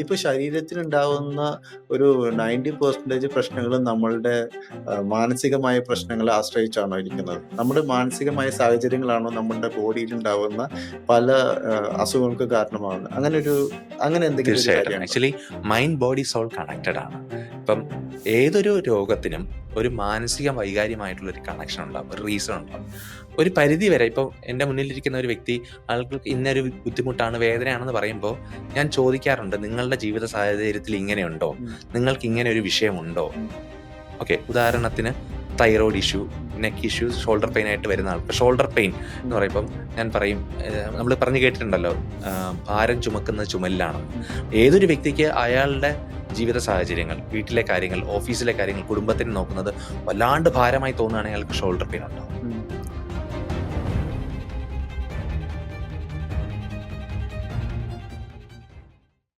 ഇപ്പൊ ശരീരത്തിനുണ്ടാവുന്ന ഒരു 90% പ്രശ്നങ്ങളും നമ്മളുടെ മാനസികമായ പ്രശ്നങ്ങളെ ആശ്രയിച്ചാണോ ഇരിക്കുന്നത്? നമ്മുടെ മാനസികമായ സാഹചര്യങ്ങളാണോ നമ്മുടെ ബോഡിയിൽ ഉണ്ടാവുന്ന പല അസുഖങ്ങൾക്ക് കാരണമാകുന്നത്? ഒരു അങ്ങനെ എന്തെങ്കിലും ഒരു തീർച്ചയായിട്ടും. എന്തെങ്കിലും actually mind, body, soul connected ആണ്. ഇപ്പം ഏതൊരു രോഗത്തിനും ഒരു മാനസിക വൈകാര്യമായിട്ടുള്ള ഒരു കണക്ഷൻ ഉണ്ടാവും. ഒരു റീസൺ ഉണ്ടാവും. ഒരു പരിധി വരെ ഇപ്പോൾ എന്റെ മുന്നിലിരിക്കുന്ന ഒരു വ്യക്തി ആൾക്ക് ഇന്നൊരു ബുദ്ധിമുട്ടാണ്, വേദനയാണെന്ന് പറയുമ്പോൾ ഞാൻ ചോദിക്കാറുണ്ട് നിങ്ങളുടെ ജീവിത സാഹചര്യത്തിൽ ഇങ്ങനെയുണ്ടോ? നിങ്ങൾക്ക് ഇങ്ങനെ ഒരു വിഷയമുണ്ടോ? ഓക്കെ. ഉദാഹരണത്തിന് thyroid issue, neck issues, shoulder pain ആയിട്ട് വരുന്ന ആൾ. ഇപ്പോൾ ഷോൾഡർ പെയിൻ എന്ന് പറയുമ്പം ഞാൻ പറയും നമ്മൾ പറഞ്ഞു കേട്ടിട്ടുണ്ടല്ലോ ഭാരം ചുമക്കുന്ന ചുമലിലാണ്. ഏതൊരു വ്യക്തിക്ക് അയാളുടെ ജീവിത സാഹചര്യങ്ങൾ, വീട്ടിലെ കാര്യങ്ങൾ, ഓഫീസിലെ കാര്യങ്ങൾ, കുടുംബത്തിന് നോക്കുന്നത് വല്ലാണ്ട് ഭാരമായി തോന്നുകയാണെങ്കിൽ അയാൾക്ക് ഷോൾഡർ പെയിൻ ഉണ്ടാവും.